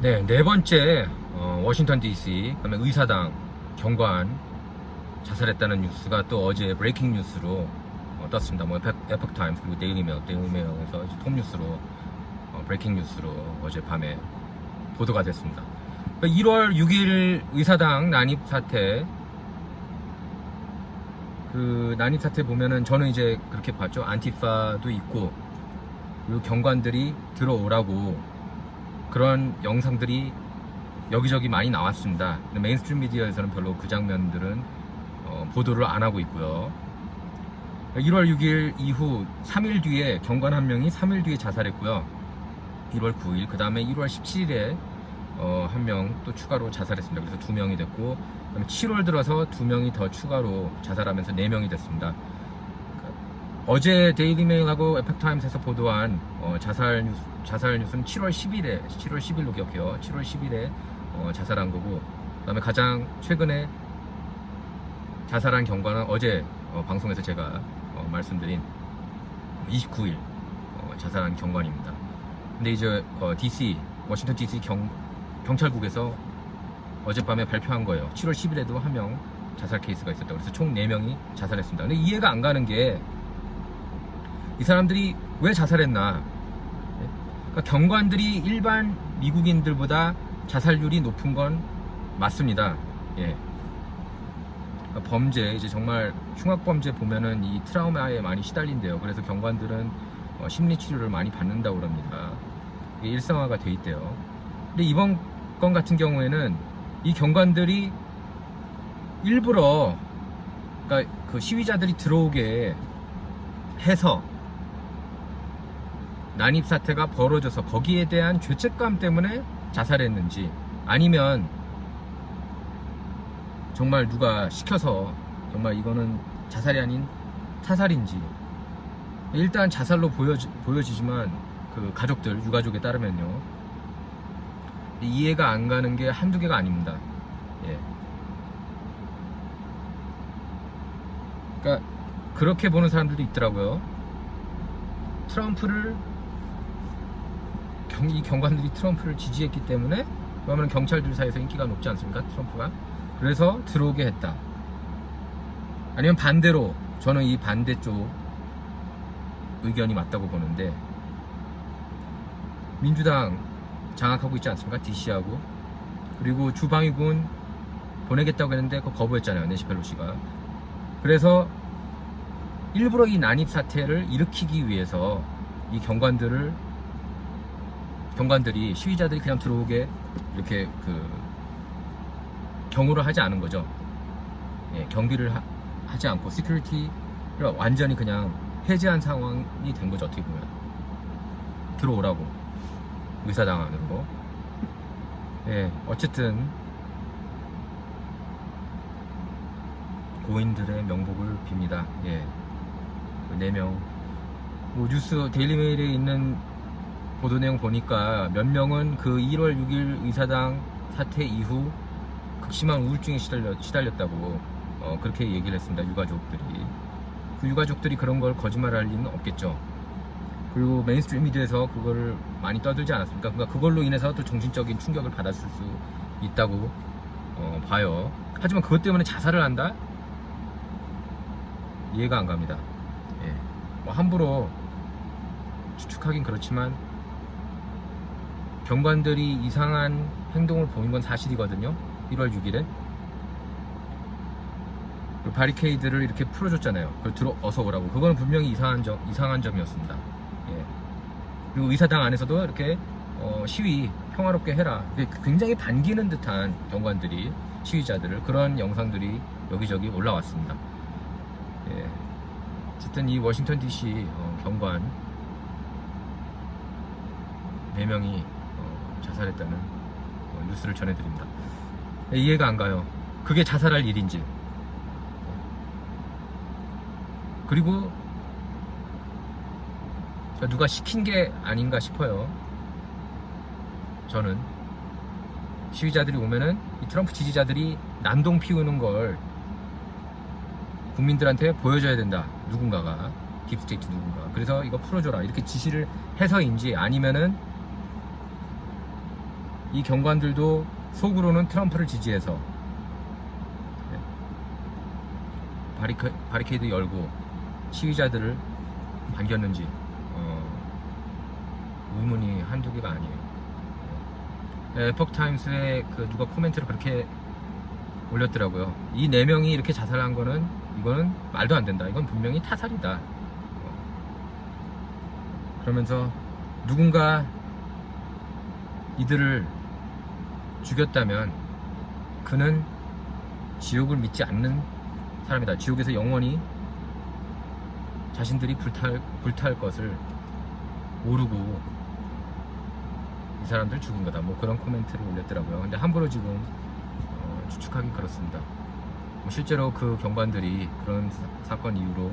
네, 네 번째 어, 워싱턴 DC 그다음에 의사당 경관 자살했다는 뉴스가 또 어제 브레이킹 뉴스로 어, 떴습니다. 뭐 에펙, 타임스 그리고 데일리 메일, 데일리 메일에서 이제 톱 뉴스로 어, 브레이킹 뉴스로 어제 밤에 보도가 됐습니다. 1월 6일 의사당 난입 사태 그 난입 사태 보면은 저는 이제 그렇게 봤죠. 안티파도 있고 그리고 경관들이 들어오라고 그런 영상들이 여기저기 많이 나왔습니다. 메인스트림 미디어에서는 별로 그 장면들은 어, 보도를 안 하고 있고요. 1월 6일 이후 3일 뒤에 경관 한 명이 3일 뒤에 자살했고요. 1월 9일, 그 다음에 1월 17일에 어, 한 명 또 추가로 자살했습니다. 그래서 두 명이 됐고, 그다음에 7월 들어서 두 명이 더 추가로 자살하면서 네 명이 됐습니다. 어제 데일리메일하고 에펙타임스에서 보도한 어, 자살 뉴스, 자살 뉴스는 7월 10일에 7월 10일로 기억해요. 7월 10일에 어, 자살한 거고, 그다음에 가장 최근에 자살한 경과는 어제 어, 방송에서 제가 어, 말씀드린 29일 어, 자살한 경관입니다. 근데 이제 어, DC 워싱턴 DC 경 경찰국에서 어젯밤에 발표한 거예요. 7월 10일에도 한 명 자살 케이스가 있었다. 그래서 총 4명이 자살했습니다. 근데 이해가 안 가는 게 이 사람들이 왜 자살했나? 그러니까 경관들이 일반 미국인들보다 자살률이 높은 건 맞습니다. 예. 그러니까 범죄 이제 정말 흉악 범죄 보면은 이 트라우마에 많이 시달린대요. 그래서 경관들은 어, 심리 치료를 많이 받는다고 그럽니다. 이게 일상화가 돼 있대요. 근데 이번 건 같은 경우에는 이 경관들이 일부러 그러니까 그 시위자들이 들어오게 해서 난입 사태가 벌어져서 거기에 대한 죄책감 때문에 자살했는지 아니면 정말 누가 시켜서 정말 이거는 자살이 아닌 타살인지. 일단 자살로 보여지, 보여지지만 그 가족들 유가족에 따르면요. 이해가 안 가는 게 한두 개가 아닙니다. 예. 그러니까 그렇게 보는 사람들도 있더라고요. 트럼프를 경, 이 경관들이 트럼프를 지지했기 때문에 그러면 경찰들 사이에서 인기가 높지 않습니까 트럼프가 그래서 들어오게 했다. 아니면 반대로 저는 이 반대쪽 의견이 맞다고 보는데 민주당 장악하고 있지 않습니까? DC하고 그리고 주방위군 보내겠다고 했는데 그거 거부했잖아요. 네시 펠로시가. 그래서 일부러 이 난입 사태를 일으키기 위해서 이 경관들을 경관들이 시위자들이 그냥 들어오게 이렇게 그 경호를 하지 않은 거죠. 예, 경비를 하, 지 않고 시큐리티를 완전히 그냥 해제한 상황이 된 거죠. 어떻게 보면 들어오라고 의사당 안으로. 예, 어쨌든 고인들의 명복을 빕니다. 예, 네 명. 뭐 뉴스 데일리메일에 있는 보도 내용 보니까 몇 명은 그 1월 6일 의사당 사태 이후 극심한 우울증에 시달렸, 시달렸 다고 어, 그렇게 얘기를 했습니다. 유가족들이. 그 유가족들이 그런 걸 거짓말할 리는 없겠죠. 그리고 메인스트림 미디어에서 그거를 많이 떠들지 않았습니까? 그러니까 그걸로 인해서 또 정신적인 충격을 받았을 수 있다고 어, 봐요. 하지만 그것 때문에 자살을 한다? 이해가 안 갑니다. 예. 뭐 함부로 추측하긴 그렇지만 경관들이 이상한 행동을 보인 건 사실이거든요. 1월 6일에 그 바리케이드를 이렇게 풀어줬잖아요. 그걸 들어어서 오라고. 그거는 분명히 이상한 점 이상한 점이었습니다. 예. 그리고 의사당 안에서도 이렇게 어, 시위 평화롭게 해라. 굉장히 반기는 듯한 경관들이 시위자들을 그런 영상들이 여기저기 올라왔습니다. 예. 어쨌든 이 워싱턴 DC 어, 경관 4명이 어, 자살했다는 어, 뉴스를 전해드립니다. 예, 이해가 안 가요. 그게 자살할 일인지. 그리고 누가 시킨 게 아닌가 싶어요. 저는 시위자들이 오면은 이 트럼프 지지자들이 난동 피우는 걸 국민들한테 보여줘야 된다. 누군가가 딥스테이트 누군가. 그래서 이거 풀어줘라 이렇게 지시를 해서인지 아니면은 이 경관들도 속으로는 트럼프를 지지해서 네. 바리케, 바리케이드 열고 시위자들을 반겼는지 어, 의문이 한두 개가 아니에요. 네, 에폭타임스에 그 누가 코멘트를 그렇게 올렸더라고요. 이 네 명이 이렇게 자살한 거는 이거는 말도 안 된다. 이건 분명히 타살이다. 어. 그러면서 누군가 이들을 죽였다면 그는 지옥을 믿지 않는 사람이다. 지옥에서 영원히 자신들이 불탈, 불탈 것을 모르고 이 사람들 죽인 거다. 뭐 그런 코멘트를 올렸더라고요. 근데 함부로 지금 어, 추측하기 그렇습니다. 뭐 실제로 그 경관들이 그런 사, 건 이후로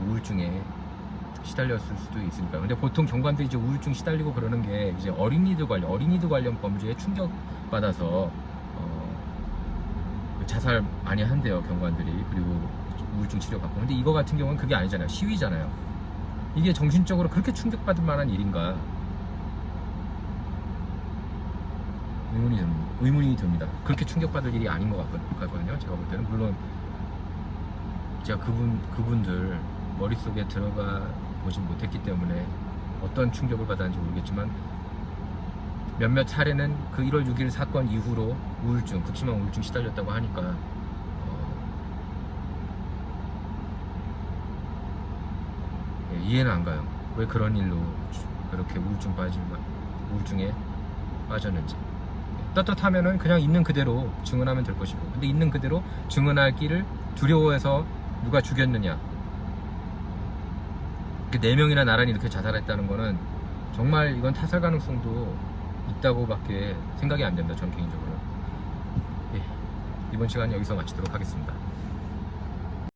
우울증에 시달렸을 수도 있으니까. 근데 보통 경관들이 이제 우울증 시달리고 그러는 게 이제 어린이들 관련, 어린이들 관련 범죄에 충격 받아서 어, 자살 많이 한대요 경관들이 그리고 우울증 치료 받고. 근데 이거 같은 경우는 그게 아니잖아요. 시위잖아요. 이게 정신적으로 그렇게 충격받을 만한 일인가? 의문이 듭니다. 의문이 듭니다. 그렇게 충격받을 일이 아닌 것 같거든- 같거든요. 제가 볼 때는 물론 제가 그분 그분들 머릿속에 들어가 보진 못했기 때문에 어떤 충격을 받았는지 모르겠지만 몇몇 차례는 그 1월 6일 사건 이후로 우울증, 극심한 우울증 시달렸다고 하니까 어, 예, 이해는 안 가요. 왜 그런 일로 그렇게 우울증 빠진 우울증에 빠졌는지. 떳떳하면은 그냥 있는 그대로 증언하면 될 것이고 근데 있는 그대로 길을 두려워해서 누가 죽였느냐 네 명이나 나란히 이렇게 자살했다는 거는 정말 이건 타살 가능성도 있다고밖에 생각이 안 됩니다 전 개인적으로. 예, 이번 시간 여기서 마치도록 하겠습니다